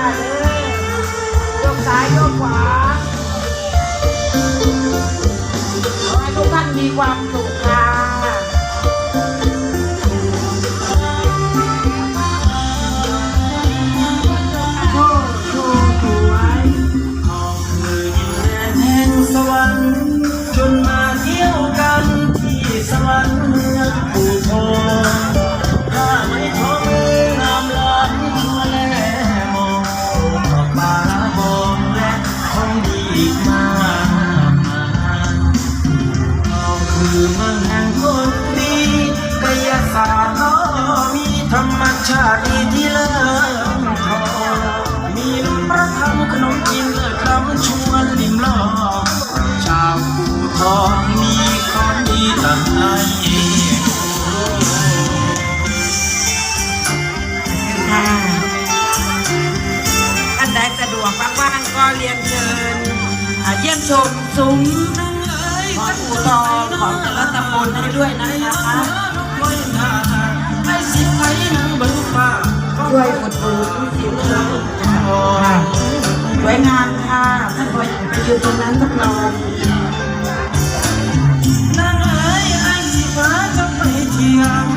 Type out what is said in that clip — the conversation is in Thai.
ค่ะเด้อยกซ้ายยกขวาขอให้ทุกท่านมีความสุขค่ะโชว์โชว์สวยคือดินแดนแห่งสวรรค์จนมาเที่ยวกันที่สวรรค์ มืองแห่งคนดีกายศาสตร์ล้อมีธรรมชาติที่เลิศทองมีพระธรรมขนมจีนเลิศล้ำชวนลิมลองชาวภูทองมีของดีต่างให้ค่ะท่านใดสะดวกว่างๆก็เรียนเชิญเยี่ยมชมซุ้ม ของอู่ทองของ บุให้ด้วยนะคะช่วยอุดหนุนสิวเราค่ะสวยงามค่ะถ้าปล่อยไปอยู่ตรงนั้นสักรองนั่งเอ๋ยไอ้ฟ้าจะไปเที่ยว